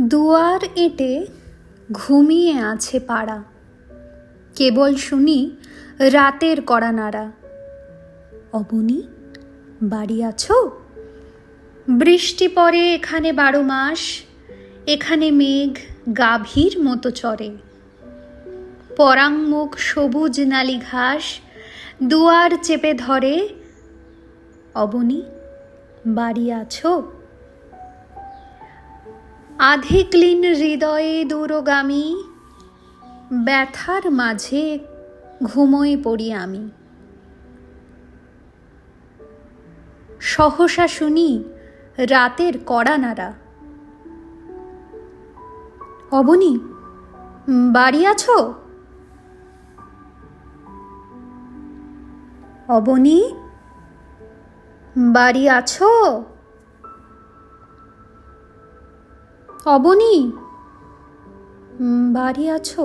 দুয়ার এঁটে ঘুমিয়ে আছে পাড়া। কেবল শুনি রাতের কড়া নাড়া। অবনী, বাড়ি আছো? বৃষ্টি পড়ে এখানে বারো মাস, এখানে মেঘ গাভীর মতো চড়ে পরাংমুখ সবুজ নালি ঘাস, দুয়ার চেপে ধরে। অবনী, বাড়ি আছো? আধে ক্লিন হৃদয়ে দূরগামী, ব্যথার মাঝে ঘুমোয় পড়ি আমি। সহসা শুনি রাতের কড়া নাড়া। অবনী, বাড়ি আছো? অবনী, বাড়ি আছো? অবনী বাড়ি আছো?